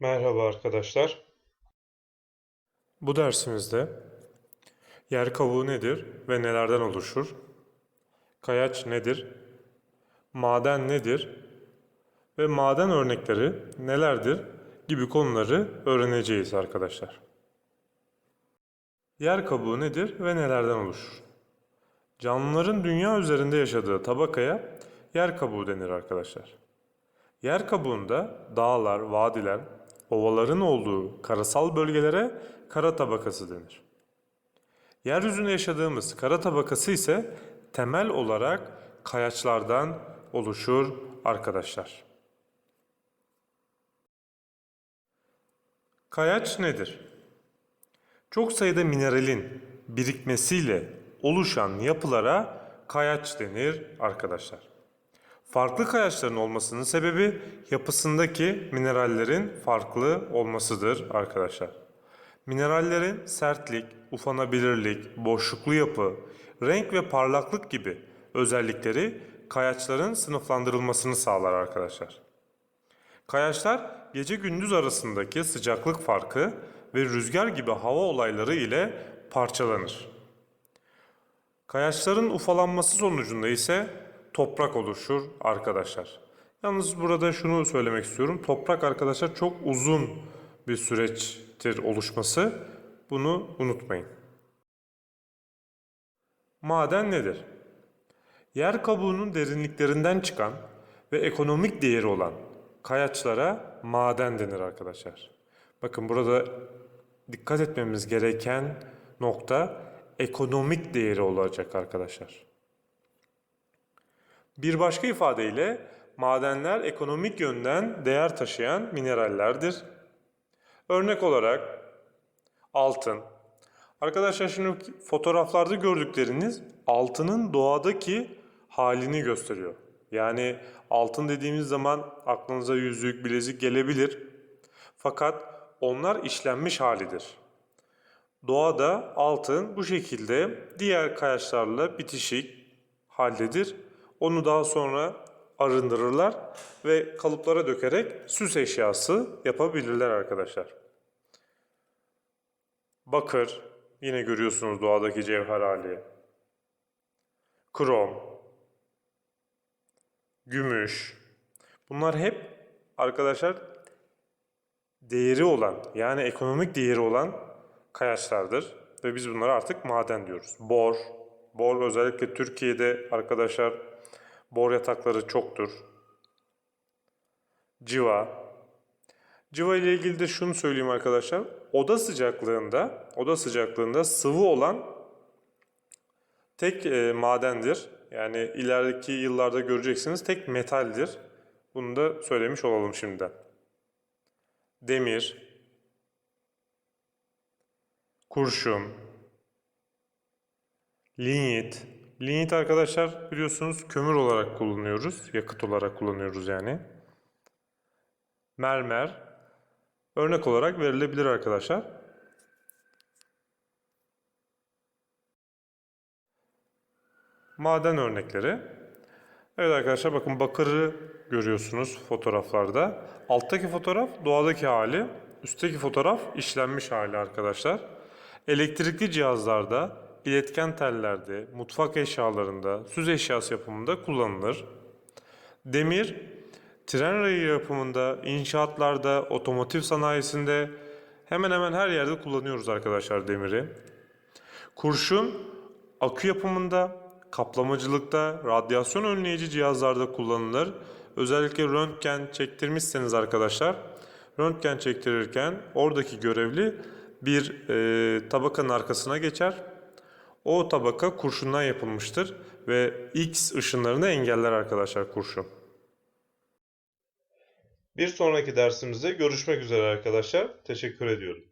Merhaba arkadaşlar. Bu dersimizde yer kabuğu nedir ve nelerden oluşur? Kayaç nedir? Maden nedir? Ve maden örnekleri nelerdir gibi konuları öğreneceğiz arkadaşlar. Yer kabuğu nedir ve nelerden oluşur? Canlıların dünya üzerinde yaşadığı tabakaya yer kabuğu denir arkadaşlar. Yer kabuğunda dağlar, vadiler, ovaların olduğu karasal bölgelere kara tabakası denir. Yeryüzünde yaşadığımız kara tabakası ise temel olarak kayaçlardan oluşur arkadaşlar. Kayaç nedir? Çok sayıda mineralin birikmesiyle oluşan yapılara kayaç denir arkadaşlar. Farklı kayaçların olmasının sebebi yapısındaki minerallerin farklı olmasıdır arkadaşlar. Minerallerin sertlik, ufanabilirlik, boşluklu yapı, renk ve parlaklık gibi özellikleri kayaçların sınıflandırılmasını sağlar arkadaşlar. Kayaçlar gece gündüz arasındaki sıcaklık farkı ve rüzgar gibi hava olayları ile parçalanır. Kayaçların ufalanması sonucunda ise toprak oluşur arkadaşlar. Yalnız burada şunu söylemek istiyorum. Toprak arkadaşlar çok uzun bir süreçtir oluşması. Bunu unutmayın. Maden nedir? Yer kabuğunun derinliklerinden çıkan ve ekonomik değeri olan kayaçlara maden denir arkadaşlar. Bakın burada dikkat etmemiz gereken nokta ekonomik değeri olacak arkadaşlar. Bir başka ifadeyle madenler ekonomik yönden değer taşıyan minerallerdir. Örnek olarak altın. Arkadaşlar şimdi fotoğraflarda gördükleriniz altının doğadaki halini gösteriyor. Yani altın dediğimiz zaman aklınıza yüzük, bilezik gelebilir. Fakat onlar işlenmiş halidir. Doğada altın bu şekilde diğer kayaçlarla bitişik haldedir. Onu daha sonra arındırırlar ve kalıplara dökerek süs eşyası yapabilirler arkadaşlar. Bakır, yine görüyorsunuz doğadaki cevher hali. Krom, gümüş. Bunlar hep arkadaşlar değeri olan yani ekonomik değeri olan kayaçlardır ve biz bunlara artık maden diyoruz. Bor, bor özellikle Türkiye'de arkadaşlar bor yatakları çoktur. Civa. Civa ile ilgili de şunu söyleyeyim arkadaşlar. Oda sıcaklığında, oda sıcaklığında sıvı olan tek e, madendir. Yani ilerideki yıllarda göreceksiniz tek metaldir. Bunu da söylemiş olalım şimdiden. Demir, kurşun, linyit. Linyit arkadaşlar biliyorsunuz kömür olarak kullanıyoruz. Yakıt olarak kullanıyoruz yani. Mermer örnek olarak verilebilir arkadaşlar. Maden örnekleri. Evet arkadaşlar bakın bakırı görüyorsunuz fotoğraflarda. Alttaki fotoğraf doğadaki hali, üstteki fotoğraf işlenmiş hali arkadaşlar. Elektrikli cihazlarda, iletken tellerde, mutfak eşyalarında, süs eşyası yapımında kullanılır. Demir, tren rayı yapımında, inşaatlarda, otomotiv sanayisinde hemen hemen her yerde kullanıyoruz arkadaşlar demiri. Kurşun, akü yapımında, kaplamacılıkta, radyasyon önleyici cihazlarda kullanılır. Özellikle röntgen çektirmişseniz arkadaşlar, röntgen çektirirken oradaki görevli bir e, tabakanın arkasına geçer. O tabaka kurşundan yapılmıştır ve X ışınlarını engeller arkadaşlar kurşun. Bir sonraki dersimizde görüşmek üzere arkadaşlar. Teşekkür ediyorum.